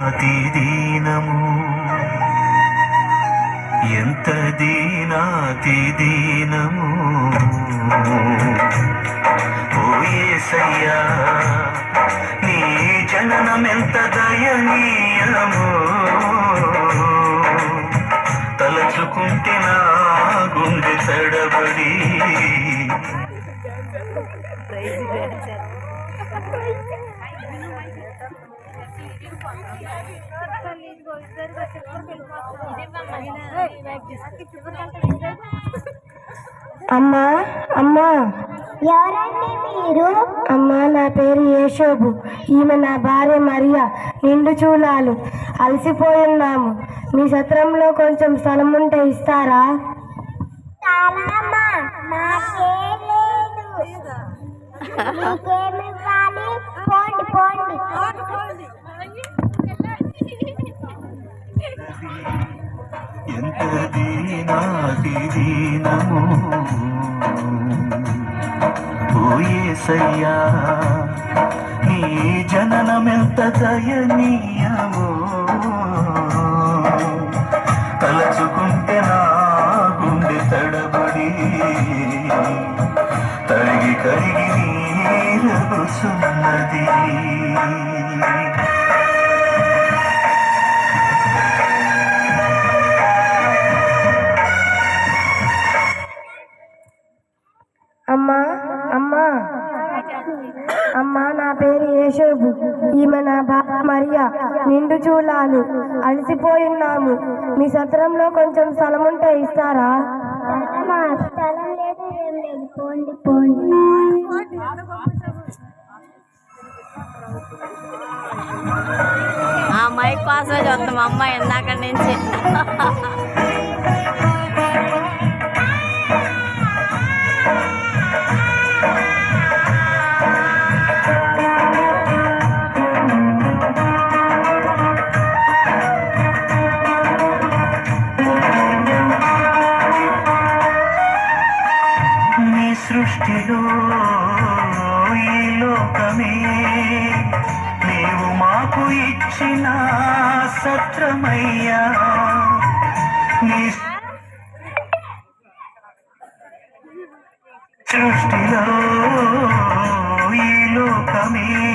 అతి దీనము ఎంత దీనాతి దీనము ఓయేసయ్యా నీ నీ ఎంత దయనీయము? తలచుకుంటే నా గుండె తడబడి. అమ్మా అమ్మా. ఎవరండి మీరు? అమ్మా నా పేరు యేషోబు. ఈమె నా భార్య మరియా. నిండు చూలాలు. అలసిపోయున్నాము. మీ సత్రంలో కొంచెం స్థలం ఉంటే ఇస్తారా? తాళమ్మా పోండి పోండి ఎంత దీనాతి దీనము ఓ నీ జననమెంత దయనీయమో. అమ్మా అమ్మా. అమ్మా నా పేరు యేషోబు. ఈమె నా భార్య మరియా. నిండు చూలాలు. అలసిపోయిన్నాము మీ సత్రంలో కొంచెం స్థలం ఉంటే ఇస్తారా స్థలం లేదు ఏం లేదు. పోండి పోండి. ఆ మైక్ కోసమే చూస్తాం అమ్మాయి ఇందాక నుంచి. సృష్టిలో ఈ లోకమే. నీవు మాకు ఇచ్చిన సత్రమయ్యా. నీ సృష్టిలో ఈ లోకమే.